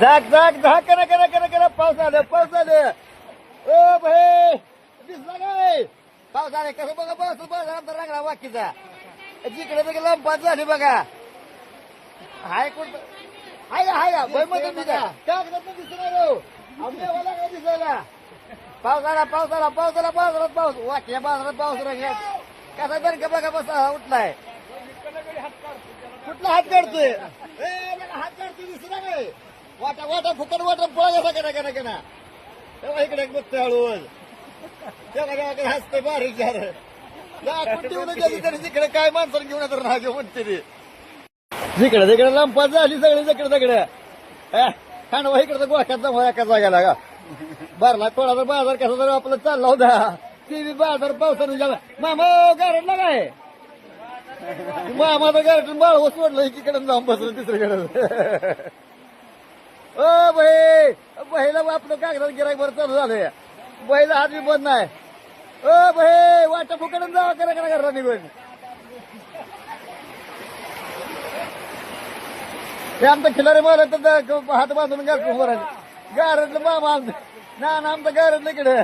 झाक झाक झाक करा करा करा करा. पाऊस आलं पाऊस आलं. ओ भाई दिसला काय पाऊस आले कसं बघा पाऊस पाऊस आमचा रंगला बाकीचा जिकडे तिकडे लंपात झाली बघा. हाय कोण? हाय हाय भाई मध्ये मी का कागदात दिसणार हो. काय दिसायला? पाऊस आला पाऊस आला पाऊस आला बाजारात पाऊस. वाक्या बाजारात पाऊस रंग कसा दणका बघा बसा उठलाय. कुठला हात काढतोय? हात काढतोय दिसला काय वाटा वाटा फुकट वाटा पळा कसा करा करा करा. तेव्हा इकडे एक बघतोय हळूहळू. तेव्हा हसतंय बारीक तरी तिकडे काय माणसाला घेऊन तर राहा म्हणते ते. जिकडे तिकडे लंपात झाली सगळी जिकडे तिकडे. खांडवा इकडे गोळ्यात जमा एका जाग्याला का भरला कोणाचा बाजार कसा तर आपला चालला होता. ती बी बाजार पावसाने गेला मामा गारडला काय? मामाचं गारटून बाळ सोडलं एकीकडे जाऊन बसलं तिसरीकडे. ओ बाई बहिला आपलं कागदात गिरायक बरं चालू झालंय. बहिला हात बी बंद नाही. ओ बाई वाटा फुकडून जावा करा करा करा निघून. ते आमचं खिलारी मला तर हात बांधून गार गारतलं गारटलं मामा आमचं. ना ना आमचं गारतलं इकडे.